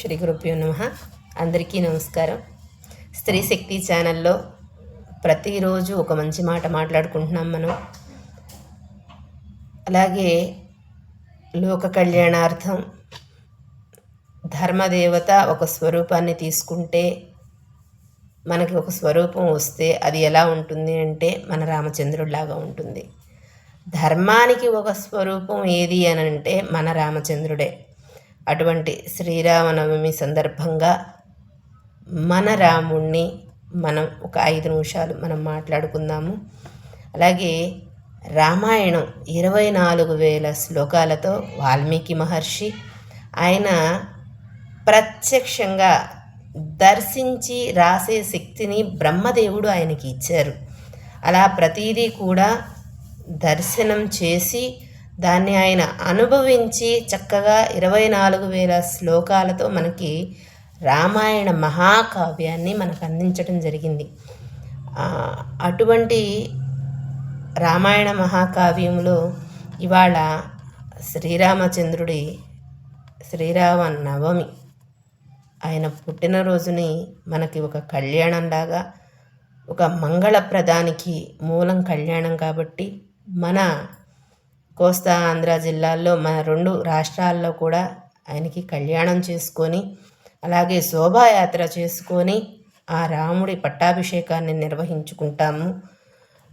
శ్రీ గురుభ్యో నమ. అందరికీ నమస్కారం. స్త్రీ శక్తి ఛానల్లో ప్రతిరోజు ఒక మంచి మాట మాట్లాడుకుంటున్నాం మనం. అలాగే లోక కళ్యాణార్థం ధర్మదేవత ఒక స్వరూపాన్ని తీసుకుంటే మనకి ఒక స్వరూపం వస్తే అది ఎలా ఉంటుంది అంటే మన రామచంద్రుడిలాగా ఉంటుంది. ధర్మానికి ఒక స్వరూపం ఏది అని అంటే మన రామచంద్రుడే. అటువంటి శ్రీరామనవమి సందర్భంగా మన రాముణ్ణి మనం ఒక ఐదు నిమిషాలు మనం మాట్లాడుకుందాము. అలాగే రామాయణం ఇరవై నాలుగు వేల శ్లోకాలతో వాల్మీకి మహర్షి ఆయన ప్రత్యక్షంగా దర్శించి రాసే శక్తిని బ్రహ్మదేవుడు ఆయనకి ఇచ్చారు. అలా ప్రతీదీ కూడా దర్శనం చేసి దాన్ని ఆయన అనుభవించి చక్కగా ఇరవై నాలుగు వేల శ్లోకాలతో మనకి రామాయణ మహాకావ్యాన్ని మనకు అందించడం జరిగింది. అటువంటి రామాయణ మహాకావ్యంలో ఇవాళ శ్రీరామచంద్రుడి శ్రీరామ నవమి ఆయన పుట్టినరోజుని మనకి ఒక కళ్యాణంలాగా ఒక మంగళప్రదానికి మూలం కళ్యాణం కాబట్టి మన కోస్తా ఆంధ్ర జిల్లాల్లో మన రెండు రాష్ట్రాల్లో కూడా ఆయనకి కళ్యాణం చేసుకొని అలాగే శోభాయాత్ర చేసుకొని ఆ రాముడి పట్టాభిషేకాన్ని నిర్వహించుకుంటాము.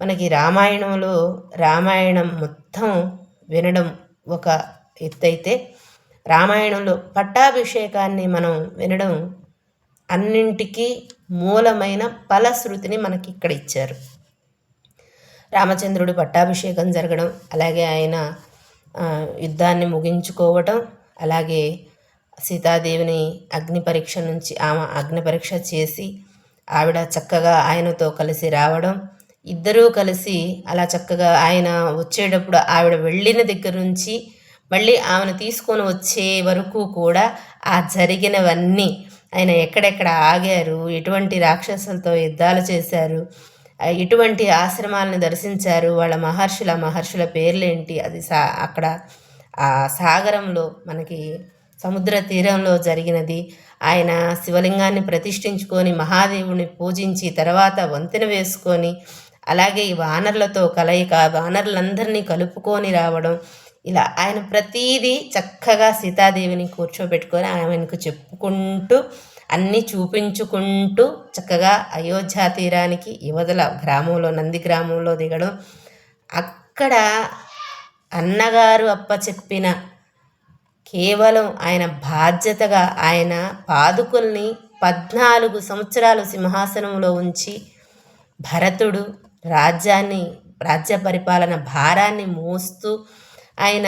మనకి రామాయణంలో రామాయణం మొత్తం వినడం ఒక ఎత్తైతే రామాయణంలో పట్టాభిషేకాన్ని మనం వినడం అన్నింటికీ మూలమైన ఫలశ్రుతిని మనకి ఇక్కడ ఇచ్చారు. రామచంద్రుడి పట్టాభిషేకం జరగడం అలాగే ఆయన యుద్ధాన్ని ముగించుకోవటం అలాగే సీతాదేవిని అగ్ని పరీక్ష నుంచి ఆమె అగ్ని పరీక్ష చేసి ఆవిడ చక్కగా ఆయనతో కలిసి రావడం ఇద్దరూ కలిసి అలా చక్కగా ఆయన వచ్చేటప్పుడు ఆవిడ వెళ్ళిన దగ్గర నుంచి మళ్ళీ ఆమెను తీసుకొని వచ్చే వరకు కూడా ఆ జరిగినవన్నీ ఆయన ఎక్కడెక్కడ ఆగారు ఎటువంటి రాక్షసులతో యుద్ధాలు చేశారు ఎటువంటి ఆశ్రమాలను దర్శించారు. వాళ్ళ మహర్షుల మహర్షుల పేర్లేంటి? అది సా అక్కడ ఆ సాగరంలో మనకి సముద్ర తీరంలో జరిగినది. ఆయన శివలింగాన్ని ప్రతిష్ఠించుకొని మహాదేవుని పూజించి తర్వాత వంతెన వేసుకొని అలాగే ఈ వానరులతో కలయిక వానర్లందరినీ కలుపుకొని రావడం ఇలా ఆయన ప్రతీదీ చక్కగా సీతాదేవిని కూర్చోబెట్టుకొని ఆమెకు చెప్పుకుంటూ అన్నీ చూపించుకుంటూ చక్కగా అయోధ్య తీరానికి యువదల గ్రామంలో నంది గ్రామంలో దిగడం. అక్కడ అన్నగారు అప్ప చెప్పిన కేవలం ఆయన బాధ్యతగా ఆయన పాదుకుల్ని పద్నాలుగు సంవత్సరాలు సింహాసనంలో ఉంచి భరతుడు రాజ్యాన్ని రాజ్య పరిపాలన భారాన్ని మోస్తూ ఆయన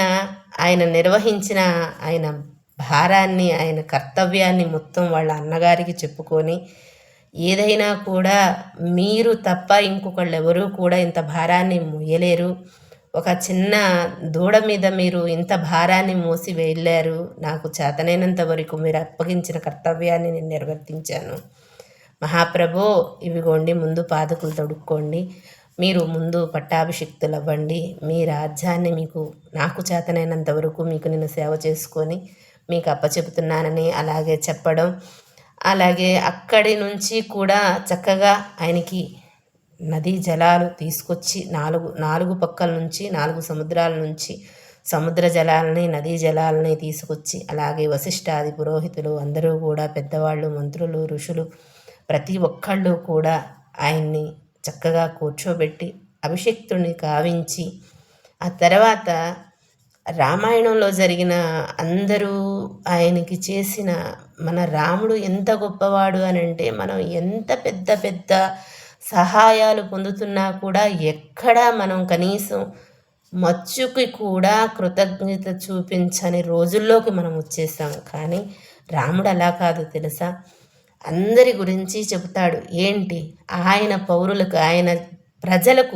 ఆయన నిర్వహించిన ఆయన భారాన్ని ఆయన కర్తవ్యాన్ని మొత్తం వాళ్ళ అన్నగారికి చెప్పుకొని ఏదైనా కూడా మీరు తప్ప ఇంకొకళ్ళు ఎవరూ కూడా ఇంత భారాన్ని మోయలేరు. ఒక చిన్న దూడ మీద మీరు ఇంత భారాన్ని మోసి వెళ్ళారు. నాకు చేతనైనంత వరకు మీరు అప్పగించిన కర్తవ్యాన్ని నేను నిర్వర్తించాను. మహాప్రభో ఇవిగోండి ముందు పాదకులు తొడుక్కోండి. మీరు ముందు పట్టాభిషిక్తులు అవ్వండి మీ రాజ్యాన్ని మీకు నాకు చేతనైనంత వరకు మీకు నేను సేవ చేసుకొని మీకు అప్పచెబుతున్నానని అలాగే చెప్పడం. అలాగే అక్కడి నుంచి కూడా చక్కగా ఆయనకి నదీ జలాలు తీసుకొచ్చి నాలుగు నాలుగు పక్కల నుంచి నాలుగు సముద్రాల నుంచి సముద్ర జలాలని నదీ జలాలని తీసుకొచ్చి అలాగే వశిష్ఠాది పురోహితులు అందరూ కూడా పెద్దవాళ్ళు మంత్రులు ఋషులు ప్రతి ఒక్కళ్ళు కూడా ఆయన్ని చక్కగా కూర్చోబెట్టి అభిషిక్తుడిని కావించి ఆ తర్వాత రామాయణంలో జరిగిన అందరూ ఆయనకి చేసిన మన రాముడు ఎంత గొప్పవాడు అని అంటే మనం ఎంత పెద్ద పెద్ద సహాయాలు పొందుతున్నా కూడా ఎక్కడా మనం కనీసం మచ్చుకి కూడా కృతజ్ఞత చూపించని రోజుల్లోకి మనం వచ్చేసాం. కానీ రాముడు అలా కాదు తెలుసా? అందరి గురించి చెబుతాడు. ఏంటి? ఆయన పౌరులకు ఆయన ప్రజలకు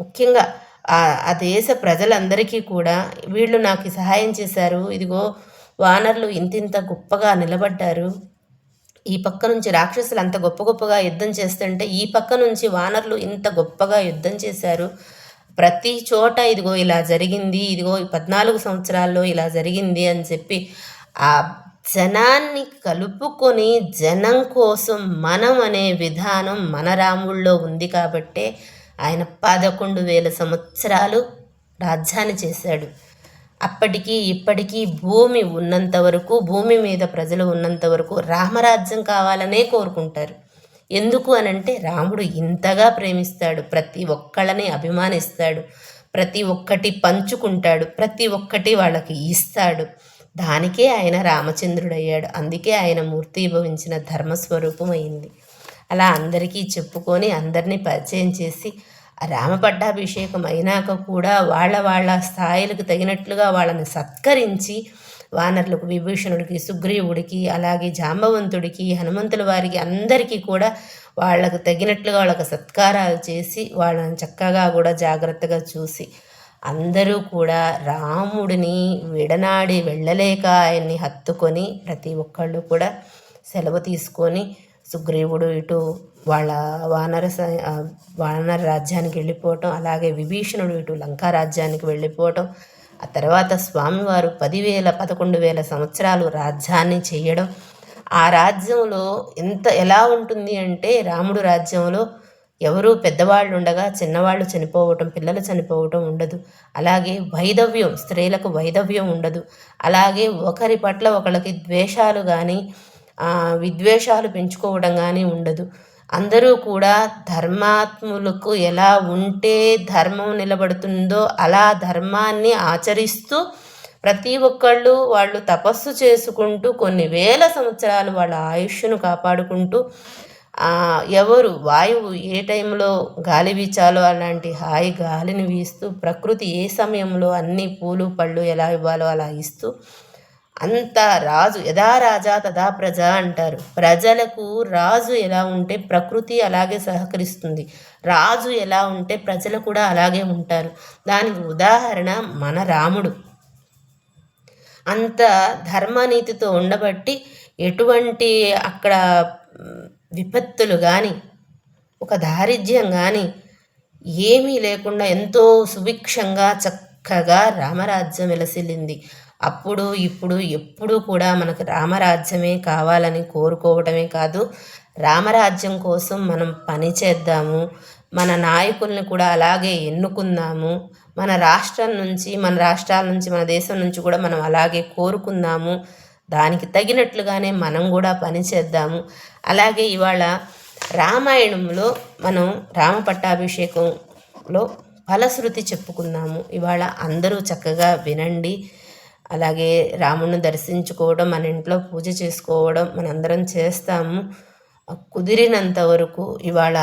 ముఖ్యంగా ఆ దేశ ప్రజలందరికీ కూడా వీళ్ళు నాకు సహాయం చేశారు. ఇదిగో వానర్లు ఇంతింత గొప్పగా నిలబడ్డారు. ఈ పక్క నుంచి రాక్షసులు అంత గొప్ప గొప్పగా యుద్ధం చేస్తుంటే ఈ పక్క నుంచి వానర్లు ఇంత గొప్పగా యుద్ధం చేశారు. ప్రతి చోట ఇదిగో ఇలా జరిగింది ఇదిగో పద్నాలుగు సంవత్సరాల్లో ఇలా జరిగింది అని చెప్పి ఆ జనాన్ని కలుపుకొని జనం కోసం మనం అనే విధానం మన రాముల్లో ఉంది కాబట్టే ఆయన పదకొండు వేల సంవత్సరాలు రాజ్యాన్ని చేశాడు. అప్పటికి ఇప్పటికీ భూమి ఉన్నంత వరకు భూమి మీద ప్రజలు ఉన్నంత వరకు రామరాజ్యం కావాలనే కోరుకుంటారు. ఎందుకు అనంటే రాముడు ఇంతగా ప్రేమిస్తాడు ప్రతి ఒక్కళ్ళని అభిమానిస్తాడు ప్రతి ఒక్కటి పంచుకుంటాడు ప్రతి ఒక్కటి వాళ్ళకి ఇస్తాడు. దానికే ఆయన రామచంద్రుడయ్యాడు. అందుకే ఆయన మూర్తిభవించిన ధర్మస్వరూపం అయింది అలా అందరికీ చెప్పుకొని అందరినీ పరిచయం చేసి ఆ రామ పట్టాభిషేకం అయినాక కూడా వాళ్ళ వాళ్ళ స్థాయిలకు తగినట్లుగా వాళ్ళని సత్కరించి వానరులకు విభూషణుడికి సుగ్రీవుడికి అలాగే జాంబవంతుడికి హనుమంతుల వారికి అందరికీ కూడా వాళ్ళకు తగినట్లుగా వాళ్ళకు సత్కారాలు చేసి వాళ్ళని చక్కగా కూడా జాగ్రత్తగా చూసి అందరూ కూడా రాముడిని విడనాడి వెళ్ళలేక ఆయన్ని హత్తుకొని ప్రతి ఒక్కళ్ళు కూడా సెలవు తీసుకొని సుగ్రీవుడు ఇటు వాళ్ళ వానర వానర రాజ్యానికి వెళ్ళిపోవటం అలాగే విభీషణుడు ఇటు లంకా రాజ్యానికి వెళ్ళిపోవటం ఆ తర్వాత స్వామివారు పదివేల పదకొండు వేల సంవత్సరాలు రాజ్యాన్ని చేయడం. ఆ రాజ్యంలో ఎంత ఎలా ఉంటుంది అంటే రాముడు రాజ్యంలో ఎవరూ పెద్దవాళ్ళు ఉండగా చిన్నవాళ్ళు చనిపోవటం పిల్లలు చనిపోవటం ఉండదు. అలాగే వైధవ్యం స్త్రీలకు వైధవ్యం ఉండదు. అలాగే ఒకరి పట్ల ఒకరికి ద్వేషాలు కానీ విద్వేషాలు పెంచుకోవడం కానీ ఉండదు. అందరూ కూడా ధర్మాత్ములకు ఎలా ఉంటే ధర్మం నిలబడుతుందో అలా ధర్మాన్ని ఆచరిస్తూ ప్రతి ఒక్కళ్ళు వాళ్ళు తపస్సు చేసుకుంటూ కొన్ని వేల సంవత్సరాలు వాళ్ళ ఆయుష్ను కాపాడుకుంటూ ఎవరు వాయువు ఏ టైంలో గాలి వీచాలో అలాంటి హాయి గాలిని వీస్తూ ప్రకృతి ఏ సమయంలో అన్ని పూలు పళ్ళు ఎలా ఇవ్వాలో అలా ఇస్తూ అంత రాజు యథా రాజా తదా ప్రజ అంటారు. ప్రజలకు రాజు ఎలా ఉంటే ప్రకృతి అలాగే సహకరిస్తుంది. రాజు ఎలా ఉంటే ప్రజలు కూడా అలాగే ఉంటారు. దానికి ఉదాహరణ మన రాముడు. అంత ధర్మనీతితో ఉండబట్టి ఎటువంటి అక్కడ విపత్తులు కానీ ఒక దారిద్ర్యం కానీ ఏమీ లేకుండా ఎంతో సుభిక్షంగా చక్కగా రామరాజ్యం వెలసిల్లింది. అప్పుడు ఇప్పుడు ఎప్పుడూ కూడా మనకు రామరాజ్యమే కావాలని కోరుకోవటమే కాదు. రామరాజ్యం కోసం మనం పని చేద్దాము. మన నాయకుల్ని కూడా అలాగే ఎన్నుకుందాము. మన రాష్ట్రం నుంచి మన రాష్ట్రాల నుంచి మన దేశం నుంచి కూడా మనం అలాగే కోరుకుందాము. దానికి తగినట్లుగానే మనం కూడా పని చేద్దాము. అలాగే ఇవాళ రామాయణంలో మనం రామ పట్టాభిషేకంలో ఫలశ్రుతి చెప్పుకున్నాము ఇవాళ అందరూ చక్కగా వినండి. అలాగే రాముడిని దర్శించుకోవడం మన ఇంట్లో పూజ చేసుకోవడం మనందరం చేస్తాము. కుదిరినంత వరకు ఇవాళ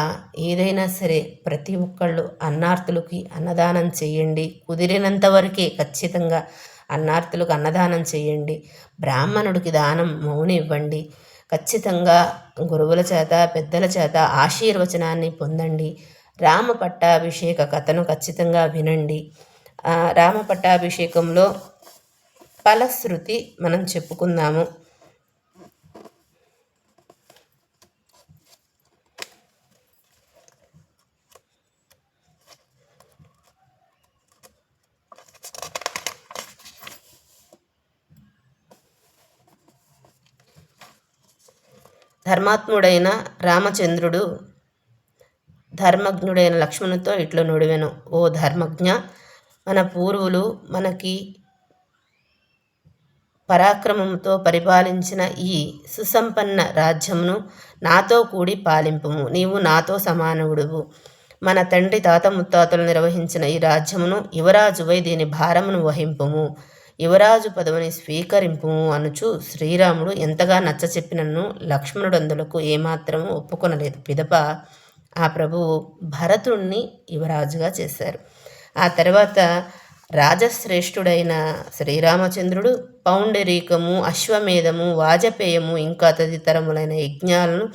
ఏదైనా సరే ప్రతి ఒక్కళ్ళు అన్నార్థులకి అన్నదానం చేయండి. కుదిరినంత వరకే ఖచ్చితంగా అన్నార్థులకు అన్నదానం చేయండి. బ్రాహ్మణుడికి దానం మౌని ఇవ్వండి ఖచ్చితంగా గురువుల చేత పెద్దల చేత ఆశీర్వచనాన్ని పొందండి. రామ పట్టాభిషేక కథను ఖచ్చితంగా వినండి. రామ పట్టాభిషేకంలో ఫలశ్రుతి మనం చెప్పుకుందాము. ధర్మాత్ముడైన రామచంద్రుడు ధర్మజ్ఞుడైన లక్ష్మణుతో ఇట్లు నుడివెను. ఓ ధర్మజ్ఞ మన పూర్వులు మనకి పరాక్రమంతో పరిపాలించిన ఈ సుసంపన్న రాజ్యమును నాతో కూడి పాలింపుము. నీవు నాతో సమానవుడువు. మన తండ్రి తాత ముత్తాతలు నిర్వహించిన ఈ రాజ్యమును యువరాజువై దీని భారమును వహింపుము. యువరాజు పదవిని స్వీకరింపుము అనుచు శ్రీరాముడు ఎంతగా నచ్చ చెప్పినను లక్ష్మణుడందులకు ఏమాత్రము ఒప్పుకొనలేదు. పిదప ఆ ప్రభువు భరతుణ్ణి యువరాజుగా చేశారు. ఆ తర్వాత రాజశ్రేష్ఠుడైన శ్రీరామచంద్రుడు పౌండరీకము అశ్వమేధము వాజపేయము ఇంకా తదితరములైన యజ్ఞాలను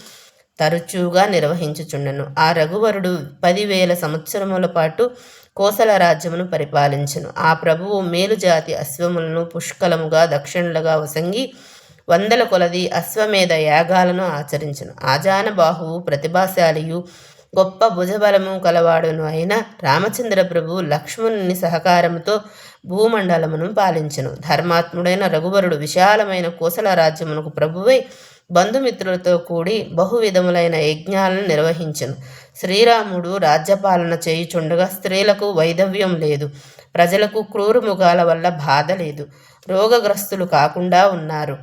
తరచుగా నిర్వహించుచుండెను. ఆ రఘువరుడు పదివేల సంవత్సరముల పాటు కోసల రాజ్యమును పరిపాలించను. ఆ ప్రభువు మేలుజాతి అశ్వములను పుష్కలముగా దక్షిణలుగా వసంగి వందల కొలది అశ్వమేధ యాగాలను ఆచరించును. ఆజానబాహువు ప్రతిభాశాలియు గొప్ప భుజబలము కలవాడును అయిన రామచంద్ర ప్రభు లక్ష్మణుని సహకారముతో భూమండలమును పాలించను. ధర్మాత్ముడైన రఘువరుడు విశాలమైన కోసల రాజ్యమునకు ప్రభువై బంధుమిత్రులతో కూడి బహువిధములైన యజ్ఞాలను నిర్వహించను. శ్రీరాముడు రాజ్యపాలన చేయుచుండగా స్త్రీలకు వైధవ్యం లేదు. ప్రజలకు క్రూరుముఖాల వల్ల బాధ లేదు. రోగగ్రస్తులు కాకుండా ఉన్నారు.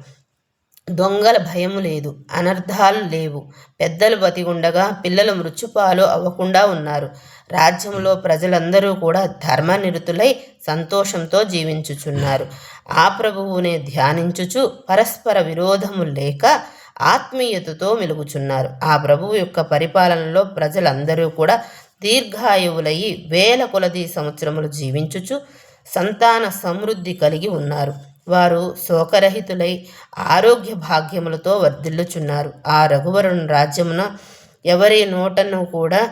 దొంగల భయము లేదు అనర్థాలు లేవు. పెద్దలు బతిగుండగా పిల్లలు మృత్యుపాలు అవ్వకుండా ఉన్నారు. రాజ్యంలో ప్రజలందరూ కూడా ధర్మనిరుతులై సంతోషంతో జీవించుచున్నారు. ఆ ప్రభువునే ధ్యానించుచు పరస్పర విరోధము లేక ఆత్మీయతతో మెలుగుచున్నారు. ఆ ప్రభువు యొక్క పరిపాలనలో ప్రజలందరూ కూడా దీర్ఘాయువులయ్యి వేల కొలది సంవత్సరములు జీవించుచు సంతాన సమృద్ధి కలిగి ఉన్నారు. వారు శోకరహితులై ఆరోగ్య భాగ్యములతో వర్ధిల్లుచున్నారు. ఆ రఘువరుని రాజ్యమున ఎవరి నోటను కూడా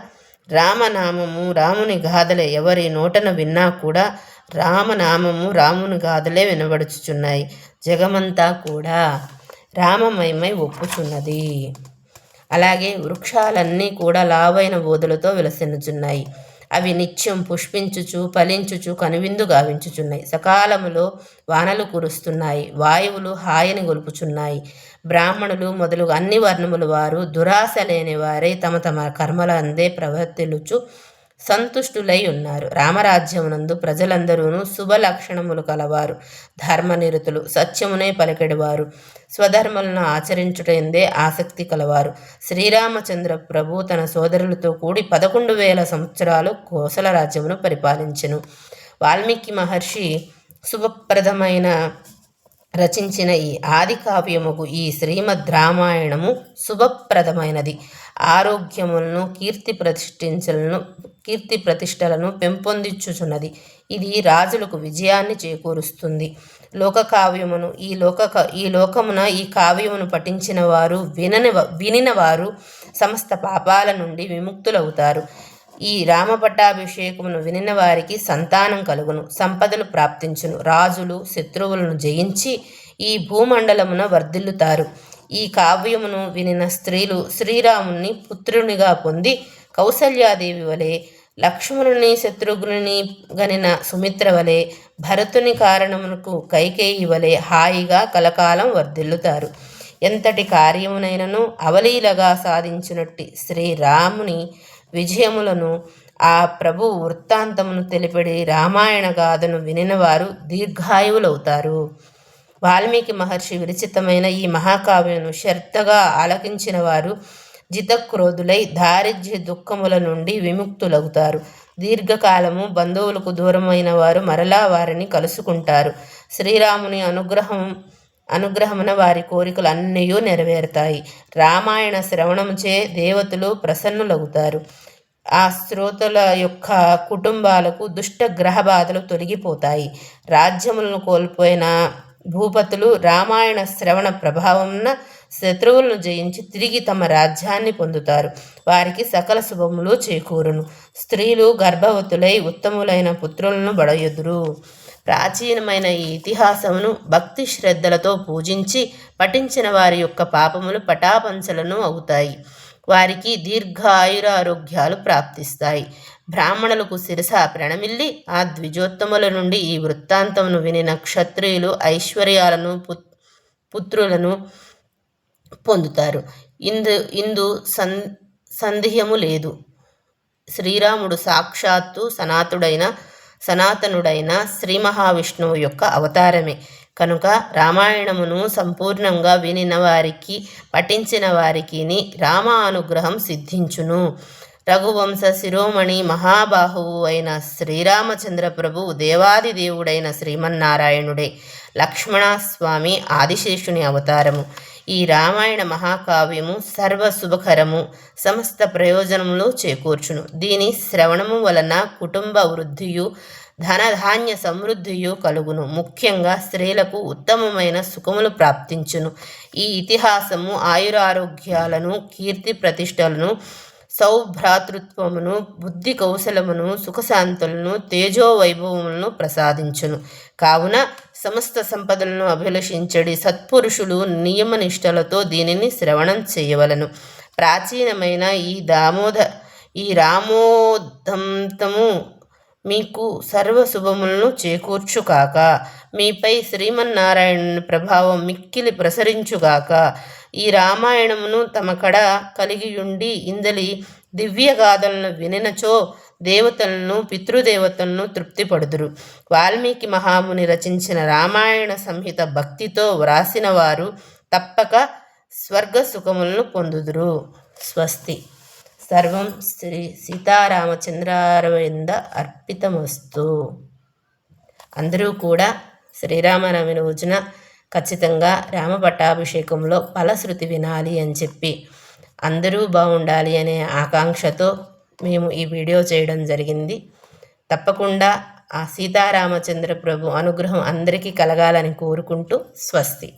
రామనామము రాముని గాథలే ఎవరి నోటను విన్నా కూడా రామనామము రాముని గాథలే వినబడుచుచున్నాయి. జగమంతా కూడా రామమయమై ఒప్పుచున్నది. అలాగే వృక్షాలన్నీ కూడా లావైన బోధలతో విలసిల్లుచున్నాయి. అవి నిత్యం పుష్పించుచు ఫలించుచు కనువిందు గావించుచున్నాయి. సకాలములో వానలు కురుస్తున్నాయి వాయువులు హాయిని గొలుపుచున్నాయి. బ్రాహ్మణులు మొదలుగా అన్ని వర్ణముల వారు దురాశ లేని వారై తమ తమ కర్మల అందే ప్రవర్తిలుచు సంతుష్టులై ఉన్నారు. రామరాజ్యమునందు ప్రజలందరూ శుభ లక్షణములు కలవారు. ధర్మనిరతులు సత్యమునే పలికెడివారు. స్వధర్మలను ఆచరించుటందే ఆసక్తి కలవారు. శ్రీరామచంద్ర ప్రభు తన సోదరులతో కూడి పదకొండు వేల సంవత్సరాలు కోసల రాజ్యమును పరిపాలించెను. వాల్మీకి మహర్షి శుభప్రదమైన రచించిన ఈ ఆది కావ్యముకు ఈ శ్రీమద్ రామాయణము శుభప్రదమైనది. ఆరోగ్యములను కీర్తి ప్రతిష్ఠించలను కీర్తి ప్రతిష్టలను పెంపొందించుచున్నది. ఇది రాజులకు విజయాన్ని చేకూరుస్తుంది. లోక కావ్యమును ఈ లోక ఈ లోకమున ఈ కావ్యమును పఠించిన వారు వినని వినిన వారు సమస్త పాపాల నుండి విముక్తులవుతారు. ఈ రామపట్టాభిషేకమును వినిన వారికి సంతానం కలుగును సంపదలు ప్రాప్తించును. రాజులు శత్రువులను జయించి ఈ భూమండలమున వర్ధిల్లుతారు. ఈ కావ్యమును వినిన స్త్రీలు శ్రీరాముని పుత్రునిగా పొంది కౌసల్యాదేవి వలె లక్ష్మణుని శత్రుఘ్నుని గనిన సుమిత్ర వలె భరతుని కారణమునకు కైకేయి వలె హాయిగా కలకాలం వర్ధిల్లుతారు. ఎంతటి కార్యమునైనను అవలీలగా సాధించినట్టి శ్రీరాముని విజయములను ఆ ప్రభు వృత్తాంతమును తెలిపడి రామాయణ గాథను వినినవారు దీర్ఘాయువులవుతారు. వాల్మీకి మహర్షి విరచితమైన ఈ మహాకావ్యను శ్రద్ధగా ఆలకించిన వారు జితక్రోధులై దారిద్ర్య దుఃఖముల నుండి విముక్తులవుతారు దీర్ఘకాలము బంధువులకు దూరమైన వారు మరలా వారిని కలుసుకుంటారు. శ్రీరాముని అనుగ్రహం అనుగ్రహమున వారి కోరికలు అన్నీ నెరవేరుతాయి. రామాయణ శ్రవణముచే దేవతలు ప్రసన్నులవుతారు ఆ శ్రోతల యొక్క కుటుంబాలకు దుష్ట గ్రహ బాధలు తొలగిపోతాయి. రాజ్యములను కోల్పోయిన భూపతులు రామాయణ శ్రవణ ప్రభావంన శత్రువులను జయించి తిరిగి తమ రాజ్యాన్ని పొందుతారు. వారికి సకల శుభములు చేకూరును. స్త్రీలు గర్భవతులై ఉత్తములైన పుత్రులను బడయుదురు. ప్రాచీనమైన ఈ ఇతిహాసమును భక్తి శ్రద్ధలతో పూజించి పఠించిన వారి యొక్క పాపములు పటాపంచలను అవుతాయి. వారికి దీర్ఘాయురారోగ్యాలు ప్రాప్తిస్తాయి. బ్రాహ్మణులకు శిరస ప్రణమిల్లి ఆ ద్విజోత్తముల నుండి ఈ వృత్తాంతమును వినిన క్షత్రియులు ఐశ్వర్యాలను పుత్రులను పొందుతారు. ఇందు ఇందు సన్ సందేహము లేదు. శ్రీరాముడు సాక్షాత్తు సనాతుడైన సనాతనుడైన శ్రీ మహావిష్ణువు యొక్క అవతారమే. కనుక రామాయణమును సంపూర్ణంగా వినిన వారికి పఠించిన వారికి రామ అనుగ్రహం సిద్ధించును. రఘువంశ శిరోమణి మహాబాహువు అయిన శ్రీరామచంద్ర ప్రభువు దేవాది దేవుడైన శ్రీమన్నారాయణుడే. లక్ష్మణస్వామి ఆదిశేషుని అవతారము. ఈ రామాయణ మహాకావ్యము సర్వ శుభకరము సమస్త ప్రయోజనములు చేకూర్చును. దీని శ్రవణము వలన కుటుంబ వృద్ధియు ధనధాన్య సమృద్ధియు కలుగును. ముఖ్యంగా స్త్రీలకు ఉత్తమమైన సుఖములు ప్రాప్తించును. ఈ ఇతిహాసము ఆయురారోగ్యాలను కీర్తి ప్రతిష్టలను సౌభ్రాతృత్వమును బుద్ధి కౌశలమును సుఖశాంతులను తేజోవైభవములను ప్రసాదించును. కావున సమస్త సంపదలను అభిలషించడి సత్పురుషులు నియమనిష్టలతో దీనిని శ్రవణం చేయవలను. ప్రాచీనమైన ఈ దామోద ఈ రామోదంతము మీకు సర్వ శుభములను చేకూర్చుగాక. మీపై శ్రీమన్నారాయణుని ప్రభావం మిక్కిలి ప్రసరించుగాక. ఈ రామాయణమును తమ కడ కలిగియుండి ఇందలి దివ్యగాథలను వినినచో దేవతలను పితృదేవతలను తృప్తిపడుదురు. వాల్మీకి మహాముని రచించిన రామాయణ సంహిత భక్తితో వ్రాసిన వారు తప్పక స్వర్గ సుఖములను పొందుదురు. స్వస్తి. సర్వం శ్రీ సీతారామచంద్రారవింద అర్పితమస్తు. అందరూ కూడా శ్రీరామనవమి రోజున ఖచ్చితంగా రామ పట్టాభిషేకంలో ఫలశ్రుతి వినాలి అని చెప్పి అందరూ బాగుండాలి అనే ఆకాంక్షతో మేము ఈ వీడియో చేయడం జరిగింది. తప్పకుండా ఆ సీతారామచంద్ర ప్రభు అనుగ్రహం అందరికీ కలగాలని కోరుకుంటూ స్వస్తి.